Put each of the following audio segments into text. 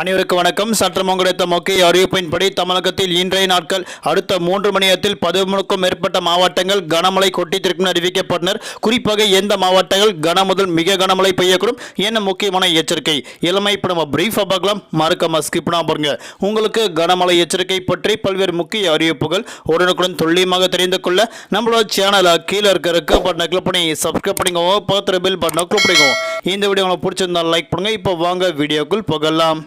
அனைவருக்கு வணக்கம். சற்றம் கிடைத்த முக்கிய அறிவிப்பின்படி தமிழகத்தில் இன்றைய நாட்கள் அடுத்த மூன்று மணி நேரத்தில் பதிமூணுக்கும் மேற்பட்ட மாவட்டங்கள் கனமழை கொட்டித்திருக்கும் அறிவிக்கப்பட்டனர். குறிப்பாக எந்த மாவட்டங்கள் கன முதல் மிக கனமழை பெய்யக்கூடும் என்ன முக்கியமான எச்சரிக்கை. இளமை இப்போ நம்ம பிரீஃபாக பார்க்கலாம். மறக்காம ஸ்கிப் பாருங்க. உங்களுக்கு கனமழை எச்சரிக்கை பற்றி பல்வேறு முக்கிய அறிவிப்புகள் உடனுக்குடன் துல்லியமாக தெரிந்து கொள்ள நம்மளோட சேனலை கீழே இருக்க இருக்க பட்டனை கிளிக் பண்ணி சப்ஸ்கிரைப் பண்ணிக்கோங்க பார்த்துட்டு பில் பட்டனை கிளிக் பண்ணிக்கோங்க இந்த வீடியோ உங்களுக்கு பிடிச்சிருந்தா லைக் பண்ணுங்கள் இப்போ வாங்க வீடியோக்குள் போகலாம்.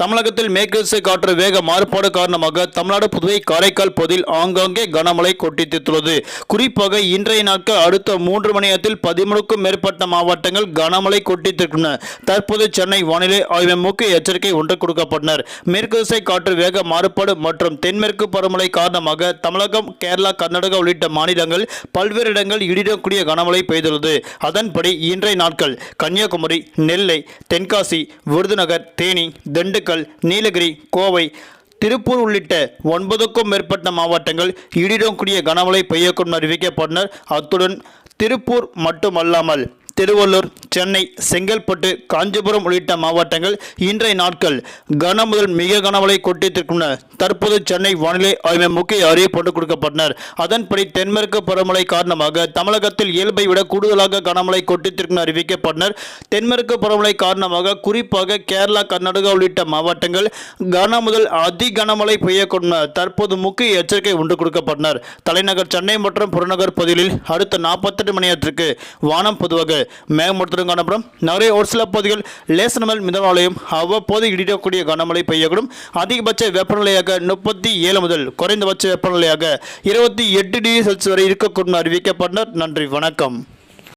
தமிழகத்தில் மேற்கிசை காற்று வேக மாறுபாடு காரணமாக தமிழ்நாடு புதுவை காரைக்கால் பகுதியில் ஆங்காங்கே கனமழை கொட்டித்துள்ளது. குறிப்பாக இன்றைய நாட்கள் அடுத்த மூன்று மணி நேரத்தில் பதிமூணுக்கும் மேற்பட்ட மாவட்டங்கள் கனமழை கொட்டித்திருக்கின்றன. தற்போது சென்னை வானிலை ஆய்வு முக்கிய எச்சரிக்கை ஒன்று கொடுக்கப்பட்டனர். மேற்கு திசை காற்று வேக மாறுபாடு மற்றும் தென்மேற்கு பருவமழை காரணமாக தமிழகம் கேரளா கர்நாடகா உள்ளிட்ட மாநிலங்கள் பல்வேறு இடங்கள் இடிடக்கூடிய கனமழை பெய்துள்ளது. அதன்படி இன்றைய நாட்கள் கன்னியாகுமரி நெல்லை தென்காசி விருதுநகர் தேனி திண்டுக்கல் நீலகிரி கோவை திருப்பூர் உள்ளிட்ட ஒன்பதுக்கும் மேற்பட்ட மாவட்டங்கள் இடிடக்கூடிய கனமழை பெய்யக்கூடும் அறிவிக்கப்பட்டனர். அத்துடன் திருப்பூர் மட்டுமல்லாமல் திருவள்ளூர் சென்னை செங்கல்பட்டு காஞ்சிபுரம் உள்ளிட்ட மாவட்டங்கள் இன்றைய நாட்கள் கன முதல் மிக கனமழை கொட்டித்திருக்கின்றன தற்போது சென்னை வானிலை ஆய்வு முக்கிய அறிவிப்பு கொடுக்கப்பட்டனர். அதன்படி தென்மேற்கு பருவமழை காரணமாக தமிழகத்தில் இயல்பை விட கூடுதலாக கனமழை கொட்டித்திருக்கும் அறிவிக்கப்பட்டனர். தென்மேற்கு பருவமழை காரணமாக குறிப்பாக கேரளா கர்நாடகா உள்ளிட்ட மாவட்டங்கள் கன முதல் அதி கனமழை பெய்யக்கூடும் தற்போது முக்கிய எச்சரிக்கை உண்டு கொடுக்கப்பட்டனர். தலைநகர் சென்னை மற்றும் புறநகர் பகுதிகளில் அடுத்த நாற்பத்தெட்டு மணி நேரத்திற்கு வானம் பொதுவாக காணப்படும் நகரை ஒரு சில பகுதிகள் லேசனமல் மிதமாலையும் அவ்வப்போது இடிடக்கூடிய கனமழை பெய்யக்கூடும். அதிகபட்ச வெப்பநிலையாக முப்பத்தி ஏழு முதல் குறைந்தபட்ச வெப்பநிலையாக இருபத்தி எட்டு டிகிரி செல்சியஸ் வரை இருக்கக்கூடும் அறிவிக்கப்பட்டனர். நன்றி வணக்கம்.